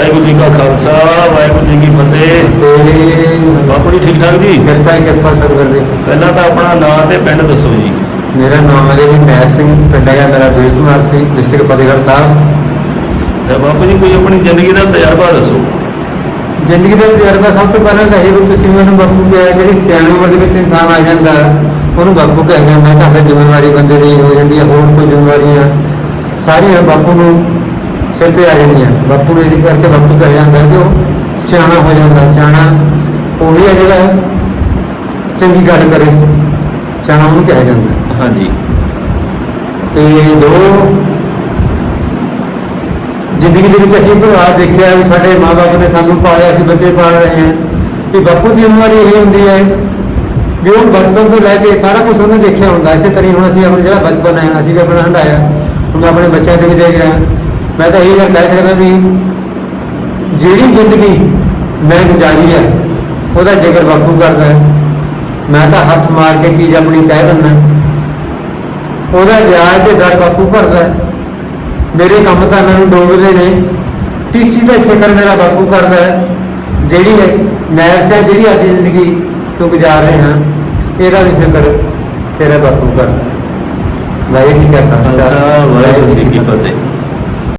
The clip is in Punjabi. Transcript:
ਵਾਹਿਗੁਰੂ ਜੀ ਕਾ ਖਾਲਸਾ ਵਾਹਿਗੁਰੂ ਜੀ ਕੀ ਫਤਿਹ। ਤੇ ਬਾਪੂ ਜੀ ਠੀਕ ਠਾਕ ਜੀ? ਕਿਰਪਾ ਹੀ ਕਿਰਪਾ ਸਰਵਰ ਦੀ ਪਹਿਲਾਂ ਤਾਂ ਆਪਣਾ ਨਾਂ ਤੇ ਪਿੰਡ ਦੱਸੋ ਜੀ। ਮੇਰਾ ਨਾਮ ਹੈ ਜੀ ਮਹਿਰ ਸਿੰਘ ਪਿੰਡ ਹੈ ਮੇਰਾ ਵੀਰ ਕੁਮਾਰ ਸਿੰਘ ਡਿਸਟ੍ਰਿਕਟ ਫਤਿਹਗੜ੍ਹ ਸਾਹਿਬ। ਤੇ ਬਾਪੂ ਜੀ ਕੋਈ ਆਪਣੀ ਜ਼ਿੰਦਗੀ ਦਾ ਤਜਰਬਾ ਦੱਸੋ। ਜ਼ਿੰਦਗੀ ਦਾ ਤਜਰਬਾ ਸਭ ਤੋਂ ਪਹਿਲਾਂ ਇਹ ਵੀ ਤੁਸੀਂ ਮੈਨੂੰ ਬਾਪੂ ਕਿਹਾ ਜਿਹੜੀ ਸਿਆਣੀ ਉਮਰ ਦੇ ਵਿੱਚ ਇਨਸਾਨ ਆ ਜਾਂਦਾ ਉਹਨੂੰ ਬਾਪੂ ਕਿਹਾ ਜਾਂਦਾ ਘਰ ਦੀ ਜ਼ਿੰਮੇਵਾਰੀ ਬੰਦੇ ਦੀ ਹੋ ਜਾਂਦੀ ਹੈ ਹੋਰ ਕੋਈ ਜ਼ਿੰਮੇਵਾਰੀਆਂ ਸਾਰੀਆਂ ਬਾਪੂ ਨੂੰ ਸਿਰ ਤੇ ਆ ਜਾਂਦੀਆਂ। ਬਾਪੂ ਨੂੰ ਇਸ ਕਰਕੇ ਬਾਪੂ ਕਿਹਾ ਜਾਂਦਾ ਕਿ ਉਹ ਸਿਆਣਾ ਹੋ ਜਾਂਦਾ ਸਿਆਣਾ ਉਹੀ ਹੈ ਜਿਹੜਾ ਚੰਗੀ ਗੱਲ ਕਰੇ ਸਿਆਣਾ ਉਹਨੂੰ ਕਿਹਾ ਜਾਂਦਾ। ਹਾਂਜੀ। ਤੇ ਜੋ ਜ਼ਿੰਦਗੀ ਦੇ ਵਿੱਚ ਅਸੀਂ ਪ੍ਰਭਾਵ ਦੇਖਿਆ ਵੀ ਸਾਡੇ ਮਾਪੇ ਨੇ ਸਾਨੂੰ ਪਾਲਿਆ ਅਸੀਂ ਬੱਚੇ ਪਾਲ ਰਹੇ ਹਾਂ ਵੀ ਬਾਪੂ ਦੀ ਉਮਰ ਇਹ ਹੁੰਦੀ ਹੈ ਵੀ ਉਹ ਬਚਪਨ ਤੋਂ ਲੈ ਕੇ ਸਾਰਾ ਕੁਝ ਉਹਨੇ ਦੇਖਿਆ ਹੁੰਦਾ। ਇਸੇ ਤਰ੍ਹਾਂ ਹੀ ਹੁਣ ਅਸੀਂ ਆਪਣਾ ਜਿਹੜਾ ਬਚਪਨ ਹੈ ਅਸੀਂ ਵੀ ਆਪਣਾ ਹੰਡਾਇਆ ਹੁਣ ਆਪਣੇ ਬੱਚਿਆਂ ਤੇ ਵੀ ਦੇਖ ਰਿਹਾ। ਮੈਂ ਤਾਂ ਇਹ ਗੱਲ ਕਹਿ ਸਕਦਾ ਵੀ ਜਿਹੜੀ ਜ਼ਿੰਦਗੀ ਮੈਂ ਗੁਜ਼ਾਰੀ ਹੈ ਉਹਦਾ ਜ਼ਿਕਰ ਬਾਪੂ ਕਰਦਾ ਹੈ। ਮੈਂ ਤਾਂ ਹੱਥ ਮਾਰ ਕੇ ਚੀਜ਼ ਆਪਣੀ ਕਹਿ ਦਿੰਦਾ ਉਹਦਾ ਵਿਆਜ ਤੇ ਦਰ ਬਾਪੂ ਭਰਦਾ ਹੈ। ਮੇਰੇ ਕੰਮ ਤਾਂ ਮੈਨੂੰ ਡੋਬਦੇ ਨੇ। ਟੀਸੀ ਦਾ ਸਿਕਰ ਮੇਰਾ ਬਾਪੂ ਕਰਦਾ ਹੈ। ਜਿਹੜੀ ਹੈ ਨੈਰਸ ਹੈ ਜਿਹੜੀ ਅੱਜ ਜ਼ਿੰਦਗੀ ਤੂੰ ਗੁਜ਼ਾਰ ਰਹੇ ਹਾਂ ਇਹਦਾ ਵੀ ਫਿਕਰ ਤੇਰਾ ਬਾਪੂ ਕਰਦਾ ਹੈ। ਵਾਹਿਗੁਰੂ ਜੀ ਕਾ ਖਾਲਸਾ। ਵਾਹਿਗੁਰੂ ਜੀ ਕੀ ਫਤਿਹ।